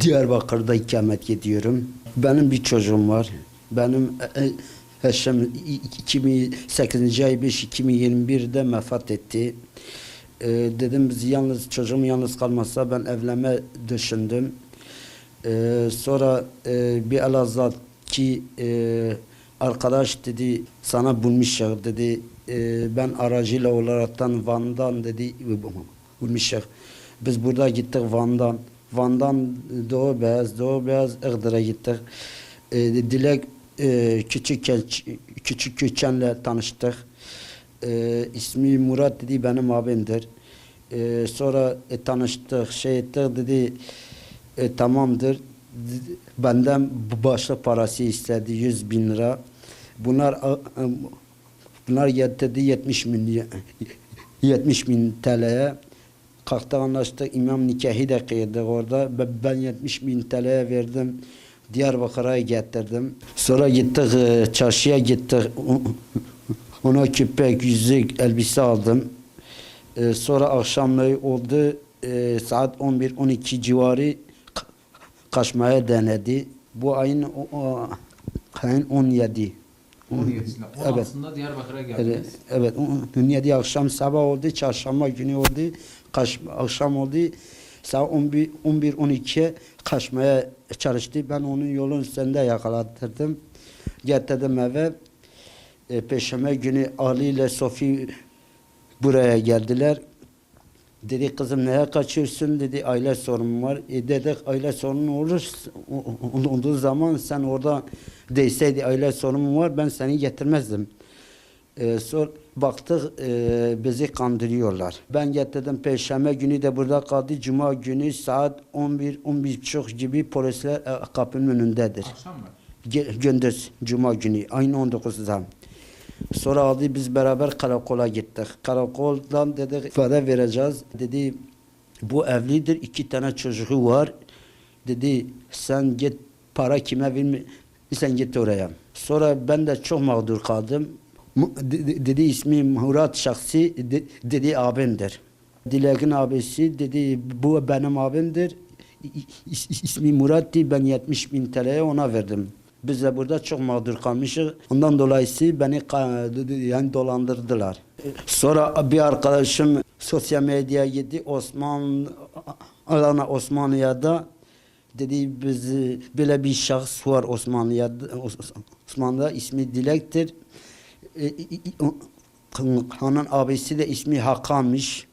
Diyarbakır'da ikamet ediyorum. Benim bir çocuğum var. Benim e, e, eşim 2008. ay 5 2021'de vefat etti. E, dedim biz yalnız çocuğum yalnız kalmazsa ben evlenme düşündüm. E, sonra e, bir Elazığ'daki e, arkadaş dedi sana bulmuşlar dedi. E, ben aracıyla olaraktan Van'dan dedi bulmuşlar. Biz burada gittik Van'dan. Van'dan Doğu Beyaz, Doğu Beyaz Iğdır'a gittik. E, Dilek e, küçük küçük Köçen'le tanıştık. E, ismi Murat dedi benim abimdir. E, sonra e, tanıştık, şey ettik dedi e, tamamdır. Benden başlık parası istedi 100 bin lira. Bunlar a- bunlar getirdi 70 bin 70 bin TL'ye. Kalktı anlaştık. İmam nikahı da kıyırdık orada. Be- Ben 70 bin TL'ye verdim. Diyarbakır'a getirdim. Sonra gittik e, çarşıya gittik. Ona küpek, yüzük, elbise aldım. E, sonra akşamları oldu. E, saat 11-12 civarı ka- kaçmaya denedi. Bu ayın, ayın 17. 17'sinde. Evet. 16'sında Diyarbakır'a Evet, geldiniz. evet. on- 17 akşam sabah oldu, çarşamba günü oldu, kaç, akşam oldu. Saat 11 11 12'ye kaçmaya çalıştı. Ben onun yolun üstünde yakalattırdım. Getirdim eve. E, Perşembe günü Ali ile Sofi buraya geldiler. Dedi kızım neye kaçıyorsun dedi aile sorunum var. E dedik aile sorunu olur olduğu zaman sen orada değseydi aile sorunum var ben seni getirmezdim. E, sonra baktık e, bizi kandırıyorlar. Ben getirdim Perşembe günü de burada kaldı. Cuma günü saat 11 11.30 gibi polisler e, kapının önündedir. Akşam mı? Ge- gündüz Cuma günü ayın 19'da. Sonra aldı biz beraber karakola gittik. Karakoldan dedik ifade vereceğiz. Dedi bu evlidir iki tane çocuğu var. Dedi sen git para kime verme sen git oraya. Sonra ben de çok mağdur kaldım. Dedi ismi Murat Şahsi de- dedi abimdir. Dilek'in abisi dedi bu benim abimdir. İsmi Murat'ti ben 70 bin TL'ye ona verdim. Biz de burada çok mağdur kalmışız. Ondan dolayısı beni yani dolandırdılar. Sonra bir arkadaşım sosyal medyaya gitti. Osman Alana Osmanlı'da dedi biz böyle bir şahıs var Osmanlı'da Osmanlı'da ismi Dilek'tir. E, Onun abisi de ismi Hakan'mış.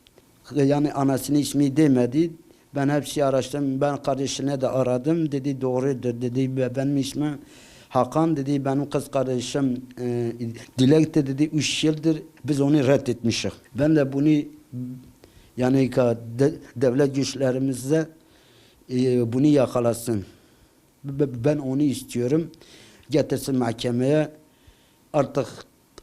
Yani anasının ismi demedi. Ben hepsi araştırdım. Ben kardeşine de aradım. Dedi doğrudur. Dedi "Be- benim ismim Hakan dedi benim kız kardeşim e, Dilek de dedi 3 yıldır biz onu reddetmişiz. Ben de bunu yani de- devlet güçlerimizde e, bunu yakalasın. Ben onu istiyorum. Getirsin mahkemeye. Artık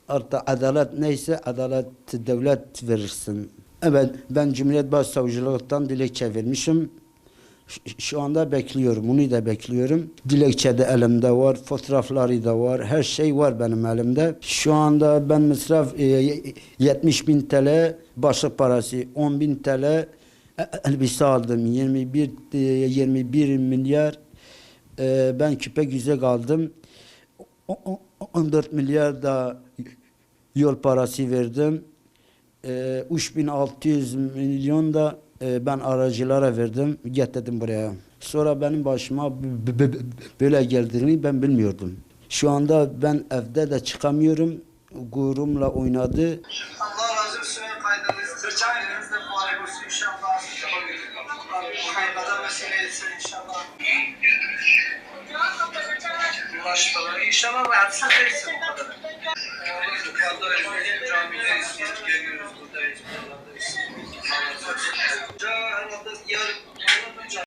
artık adalet neyse adalet devlet verirsin. Evet ben Cumhuriyet Başsavcılıktan dilekçe vermişim. Şu anda bekliyorum. Bunu da bekliyorum. Dilekçe de elimde var. Fotoğrafları da var. Her şey var benim elimde. Şu anda ben masraf e, 70 bin TL başlık parası, 10 bin TL e- elbise aldım. 21 e, 21 milyar e, ben küpe yüzük aldım. O- o- 14 milyar da yol parası verdim. E, 3600 milyon da e, ben aracılara verdim. Getirdim buraya. Sonra benim başıma böyle geldiğini ben bilmiyordum. Şu anda ben evde de çıkamıyorum. Gururumla oynadı. Allah razı olsun kaydınız. Rica de mübarek olsun inşallah. Kaybeden mesele etsin inşallah. Ulaşmalar inşallah rahatsız değilsin я не раз пытаюсь